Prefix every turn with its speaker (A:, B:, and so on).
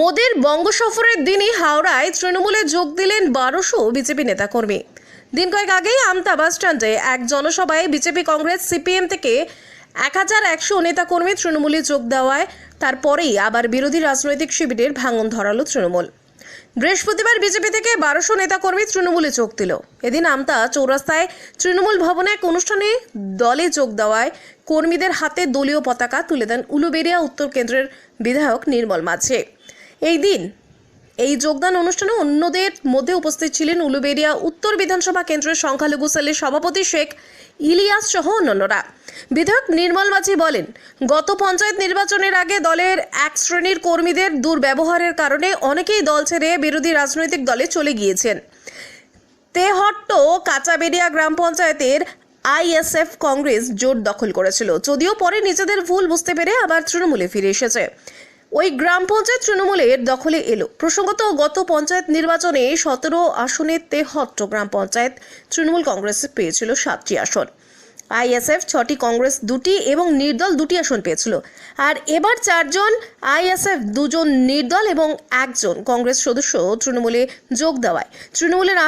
A: মোদীর বঙ্গ সফরের দিনই হাওড়ায় তৃণমূলে যোগ দিলেন বারোশো বিজেপি নেতাকর্মী। দিন কয়েক আগেই আমতা বাস স্ট্যান্ডে এক জনসভায় বিজেপি কংগ্রেস, সিপিএম থেকে এক হাজার একশো নেতাকর্মী তৃণমূলে যোগ দেওয়ায় তারপরেই আবার বিরোধী রাজনৈতিক শিবিরের ভাঙন ধরালো তৃণমূল। বৃহস্পতিবার বিজেপি থেকে বারোশো নেতাকর্মী তৃণমূলে যোগ দিল। এদিন আমতা চৌরাস্তায় তৃণমূল ভবনে এক অনুষ্ঠানে দলে যোগ দেওয়ায় কর্মীদের হাতে দলীয় পতাকা তুলে দেন উলুবেড়িয়া উত্তর কেন্দ্রের বিধায়ক নির্মল মাঝে। এই দিন এই যোগদান অনুষ্ঠানে অন্যদের মধ্যে উপস্থিত ছিলেন উলুবেড়িয়া উত্তর বিধানসভা কেন্দ্রের সংখ্যালঘু সেলের সভাপতি শেখ ইলিয়াস সহ অন্যান্যরা। বিধায়ক নির্মল মাঝি বলেন, গত পঞ্চায়েত নির্বাচনের আগে দলের এক শ্রেণির কর্মীদের দুর্ব্যবহারের কারণে অনেকেই দল ছেড়ে বিরোধী রাজনৈতিক দলে চলে গিয়েছেন। তেহট্ট কাঁচাবেড়িয়া গ্রাম পঞ্চায়েতের আইএসএফ কংগ্রেস জোট দখল করেছিল, যদিও পরে নিজেদের ভুল বুঝতে পেরে আবার তৃণমূলে ফিরে এসেছে। ওই গ্রাম পঞ্চায়েত তৃণমূলের দখলে এলো। প্রসঙ্গত, গত পঞ্চায়েত নির্বাচনে সতেরো আসনে তেহট্ট গ্রাম পঞ্চায়েত তৃণমূল কংগ্রেস পেয়েছিল সাতটি আসন। আইএসএফ ছটি, কংগ্রেস দুটি এবং নির্দল দুটি আসন পেয়েছিল। আর এবার চারজন, আইএসএফ দুজন নির্দল এবং একজন কংগ্রেস সদস্য তৃণমূলে যোগ দেওয়ায়। তৃণমূলের